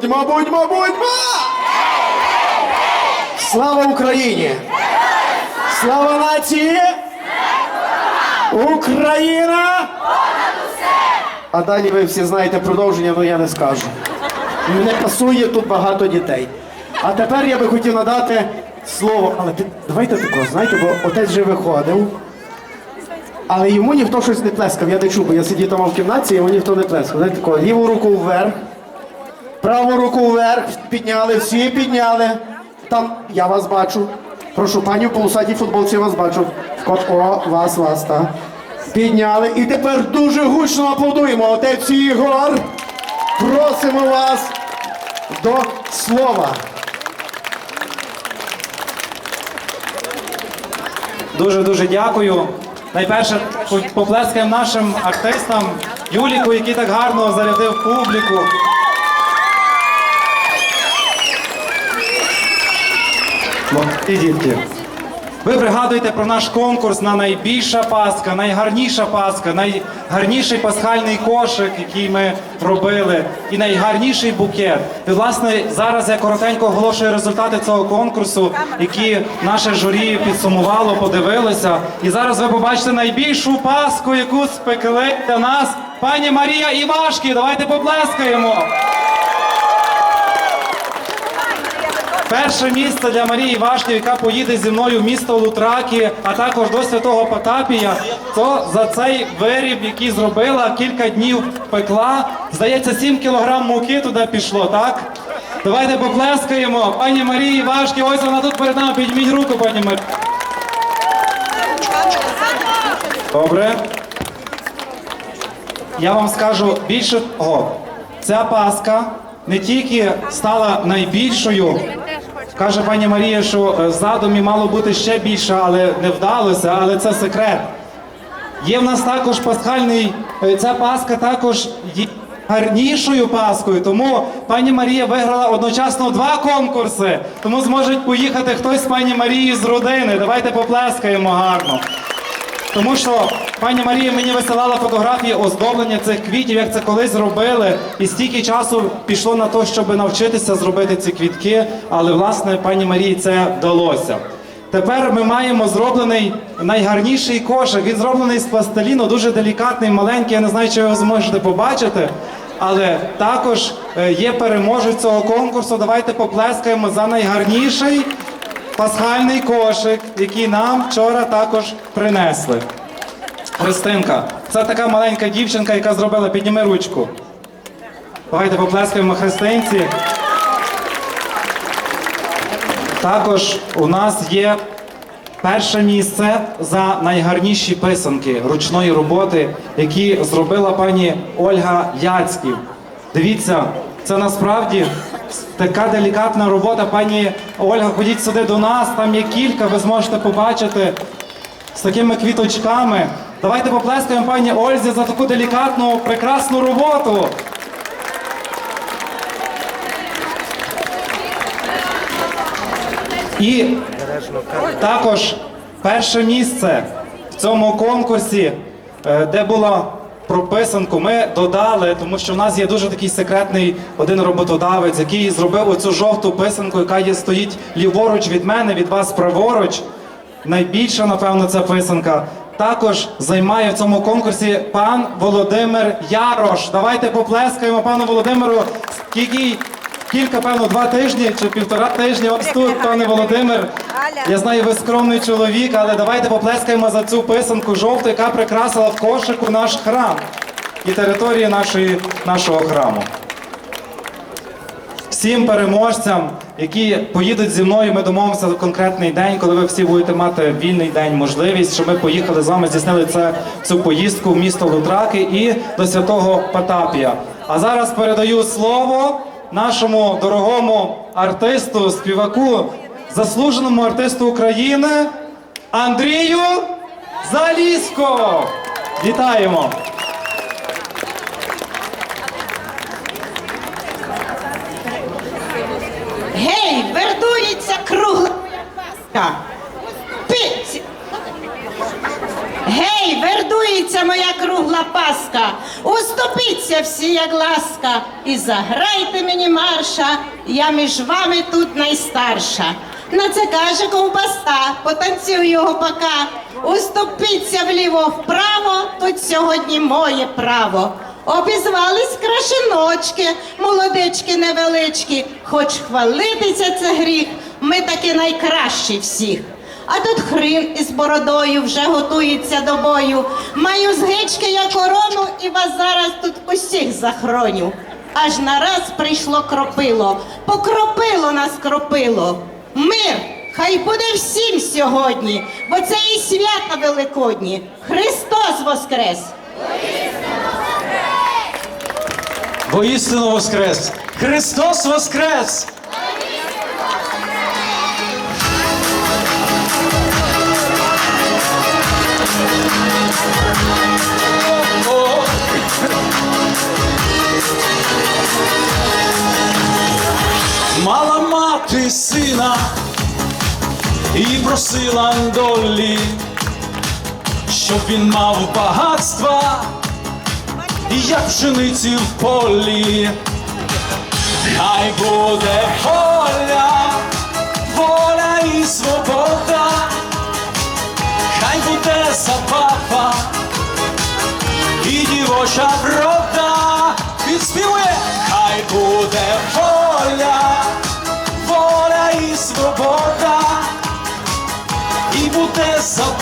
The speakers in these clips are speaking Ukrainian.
Будьмо, будьмо, будьмо! Слава Україні! Слава нації! Україна! А далі ви всі знаєте продовження, але я не скажу. Не пасує тут багато дітей. А тепер я би хотів надати слово, але давайте тако, знаєте, бо отець вже виходив. Але йому ніхто щось не плескав, я не чув, бо я сидів там в кімнаті, йому ніхто не плескав. Знаєте, тако, ліву руку вверх, праву руку вверх, підняли, всі підняли. Там я вас бачу. Прошу, пані в полосатій футболці вас бачу. О, вас, вас, так. Підняли. І тепер дуже гучно аплодуємо. Отець Ігор. Просимо вас до слова. Дуже дуже дякую. Найперше по- поплескаємо нашим артистам Юліку, який так гарно зарядив публіку. І дітки. Ви пригадуєте про наш конкурс на найбільша паска, найгарніша паска, найгарніший пасхальний кошик, який ми робили, і найгарніший букет. І власне зараз я коротенько оголошую результати цього конкурсу, які наше журі підсумувало, подивилося. І зараз ви побачите найбільшу паску, яку спекли для нас пані Марія Івашки. Давайте поплескаємо. Перше місце для Марії Вашків, яка поїде зі мною в місто Лутраки, а також до святого Потапія. То за цей виріб, який зробила, кілька днів пекла. Здається, 7 кілограм муки туди пішло, так? Давайте поплескаємо. Пані Марії Вашки, ось вона тут перед нами. Підніміть руку, пані Марія. Добре. Я вам скажу більше того, ця паска не тільки стала найбільшою. Каже пані Марія, що е, задумі мало бути ще більше, але не вдалося, але це секрет. Є в нас також пасхальний, е, ця паска також є гарнішою паскою. Тому пані Марія виграла одночасно два конкурси. Тому зможуть поїхати хтось з пані Марії з родини. Давайте поплескаємо гарно. Тому що пані Марія мені висилала фотографії оздоблення цих квітів, як це колись робили, і стільки часу пішло на те, щоб навчитися зробити ці квітки, але власне пані Марії це вдалося. Тепер ми маємо зроблений найгарніший кошик. Він зроблений з пластиліну, дуже делікатний, маленький. Я не знаю, чи ви його зможете побачити. Але також е, є переможець цього конкурсу. Давайте поплескаємо за найгарніший пасхальний кошик, який нам вчора також принесли. Христинка, це така маленька дівчинка, яка зробила підніми ручку. Давайте поплескаємо Христинці. Також у нас є перше місце за найгарніші писанки ручної роботи, які зробила пані Ольга Яцьків. Дивіться, це насправді така делікатна робота. Пані Ольга, ходіть сюди до нас, там є кілька, ви зможете побачити з такими квіточками. Давайте поплескаємо пані Ользі за таку делікатну, прекрасну роботу. І також перше місце в цьому конкурсі, е, де була про писанку, ми додали, тому що в нас є дуже такий секретний один роботодавець, який зробив оцю жовту писанку, яка є стоїть ліворуч від мене, від вас праворуч. Найбільша, напевно, ця писанка. Також займає в цьому конкурсі пан Володимир Ярош. Давайте поплескаємо пану Володимиру, який кілька, певно, два тижні чи півтора тижні. Ось тут, пане Володимир. Я знаю, ви скромний чоловік, але давайте поплескаємо за цю писанку жовту, яка прикрасила в кошику наш храм і території нашої, нашого храму. Всім переможцям, які поїдуть зі мною, ми домовимося в конкретний день, коли ви всі будете мати вільний день, можливість, щоб ми поїхали з вами, здійснили це, цю поїздку в місто Лутраки і до святого Потапія. А зараз передаю слово нашому дорогому артисту, співаку, заслуженому артисту України Андрію Залісько. Вітаємо! Уступіться всі, як ласка, і заграйте мені марша, я між вами тут найстарша. На це каже ковбаса, потанцюю гопака. Уступіться вліво вправо, тут сьогодні моє право. Обізвались крашеночки, молодички невеличкі, хоч хвалитися це гріх, ми таки найкращі всіх. А тут хрін із бородою вже готується до бою. Маю з гички я корону і вас зараз тут усіх захороню. Аж нараз прийшло кропило, покропило нас кропило. Мир, хай буде всім сьогодні, бо це і свята великодні. Христос воскрес! Воістину воскрес! Христос воскрес! Мала мати сина і просила долі, щоб він мав багатства як пшениці в полі, хай буде воля, воля і свобода, хай буде забава і дівоча врода,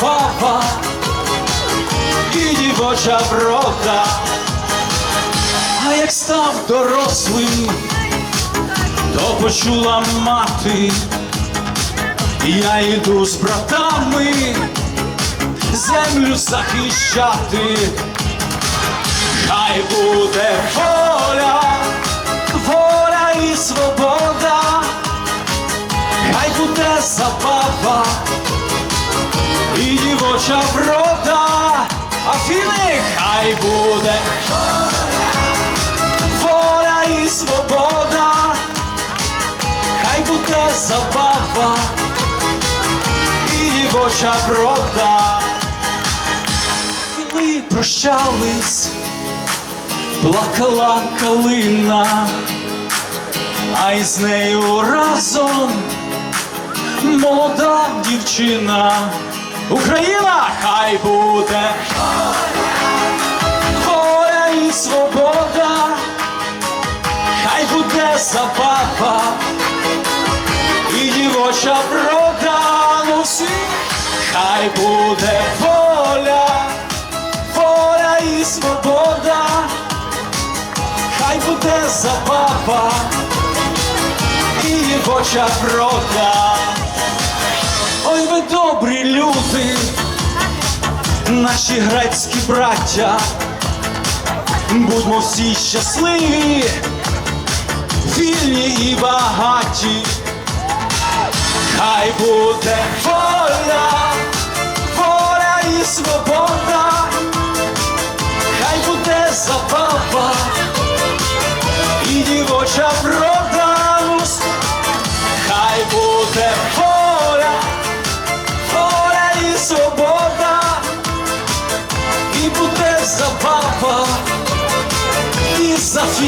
забава і дівоча врода. А як став дорослим, то почула мати, я йду з братами землю захищати, хай буде воля, воля і свобода, хай буде забава дівоча врода, Афіни, хай буде воля і свобода, хай буде забава і дівоча врода. І ми прощались, плакала калина, а із нею разом молода дівчина. Україна, хай буде. Воля і свобода, хай буде забава. І дівоча врода, ну всі, хай буде воля, воля і свобода, хай буде забава. І дівоча врода. Ой, ви добрі люди, наші грецькі браття, будьмо всі щасливі, вільні і багаті. Хай буде воля, воля і свобода, хай буде забава і дівоча врода,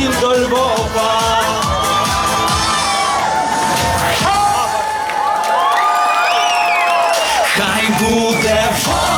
за фін до Львова. Хай буде воля,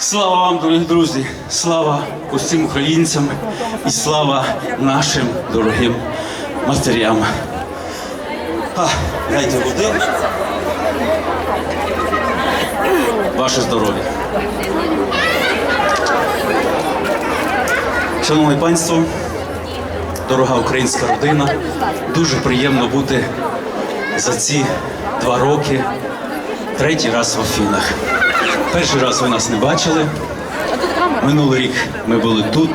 Слава вам, дорогі друзі! Слава усім українцям і слава нашим дорогим матерям. А, дайте води. Ваше здоров'я. Шановне панство, дорога українська родина, дуже приємно бути за ці два роки третій раз в Афінах. Перший раз ви нас не бачили. Минулий рік ми були тут,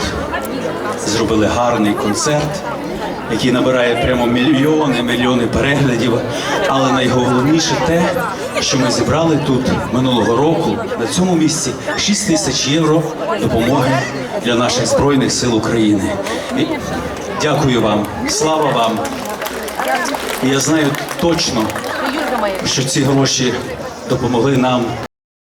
зробили гарний концерт, який набирає прямо мільйони, мільйони переглядів. Але найголовніше те, що ми зібрали тут минулого року на цьому місці 6 тисяч євро допомоги для наших збройних сил України. І дякую вам, слава вам. І я знаю точно, що ці гроші допомогли нам